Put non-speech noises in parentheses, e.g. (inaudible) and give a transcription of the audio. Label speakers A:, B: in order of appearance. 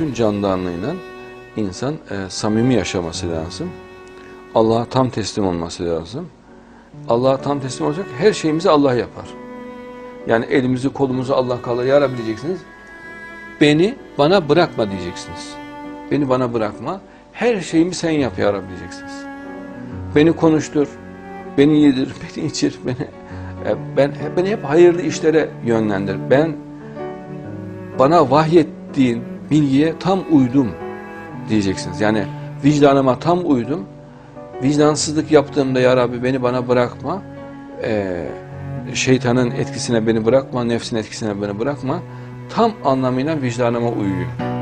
A: bütün candanlığıyla insan e, samimi yaşaması lazım. Allah'a tam teslim olması lazım. Allah'a tam teslim olacak her şeyimizi Allah yapar. Yani elimizi kolumuzu Allah kalır. Ya Rabbi diyeceksiniz. Beni bana bırakma diyeceksiniz. Beni bana bırakma. Her şeyimi sen yap ya Rabbi diyeceksiniz. Beni konuştur. Beni yedir, (laughs) beni içir, beni e, ben beni hep hayırlı işlere yönlendir. Ben bana vahyettiğin bilgiye tam uydum diyeceksiniz. Yani vicdanıma tam uydum. Vicdansızlık yaptığımda ya Rabbi beni bana bırakma. Ee, şeytanın etkisine beni bırakma, nefsin etkisine beni bırakma. Tam anlamıyla vicdanıma uyuyun.